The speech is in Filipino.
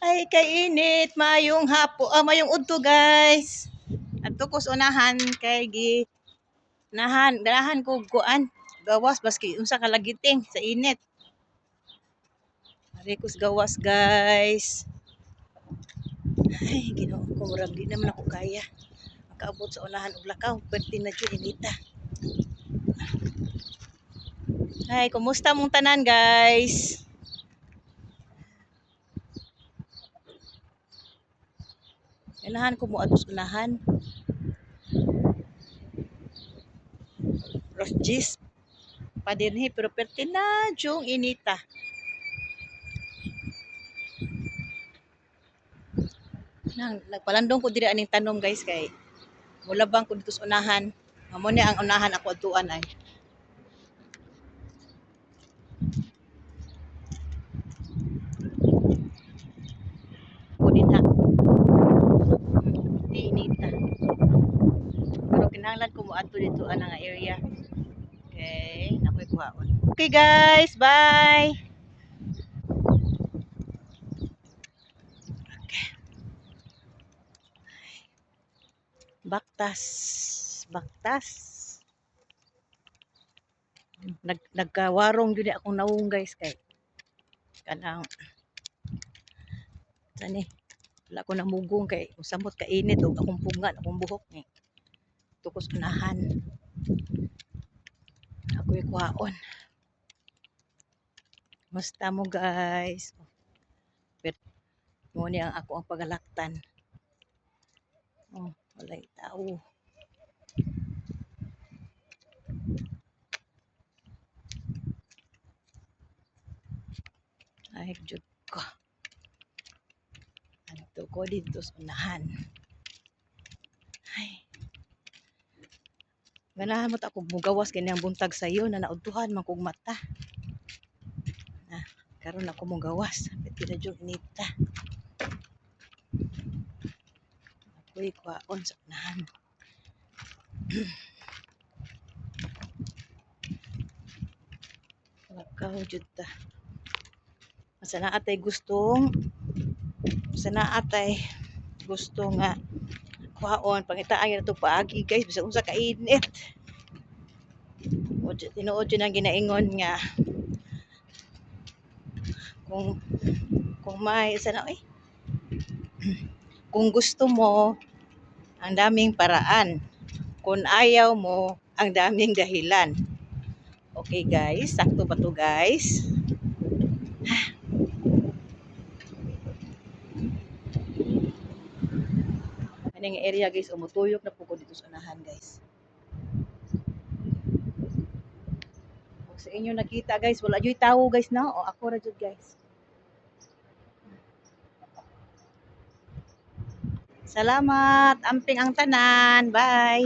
Ay, kainit. Mayong hapo. Ah, mayong udto, guys. At tukos unahan kay gi nahan ganahan ko kuan gawas baski unsa kalagiting sa init. Arikos gawas, guys. Ay, ginoo ko murag di naman ako kaya. Makaabot sa unahan og lakaw, perti na jud inita. Ay, kumusta mong tanan, guys? Ganahan ko mo atos unahan. Los Gis. Padirhi, pero perti na jung inita. Nang nagpalandong ko diri aning tanom guys kay mulabang ko dito unahan. Amo ni ang unahan ako atuan ay. Ko din ha. Di inita. Pero adto dito ana nga area. Okay, nakoy kuhaon. Okay guys, bye. Okay. Baktas. Baktas. Nag nagkawarong gyud akong nawong guys kay kanang sani wala ko namugong kay usamot ka init og akong pungan akong buhok ni tukos unahan ako'y kuhaon Musta mo guys? Pero, mo ni ang ako ang pagalaktan. Oh, walay tao. Ay, Diyos ko. Anto ko dito sa unahan. Ganahan mo ta ako mugawas kanyang buntag sa iyo na naudtuhan man kog mata. Ah, karon ako mugawas. Pati na jud nita. Ako'y kwaon sa unahan. Lakaw jud ta. Sana atay gustong sana atay gusto nga kwaon pangitaan gyud to paagi guys bisag unsa ka init. Tinuod yun ang ginaingon nga kung kung may sana eh kung gusto mo ang daming paraan kung ayaw mo ang daming dahilan okay guys sakto ba to guys Aning area guys, umutuyok na po dito sa unahan guys. Kung sa inyo nakita guys, wala dyo'y tao guys na. O ako ra dyan guys. Salamat. Amping ang tanan. Bye.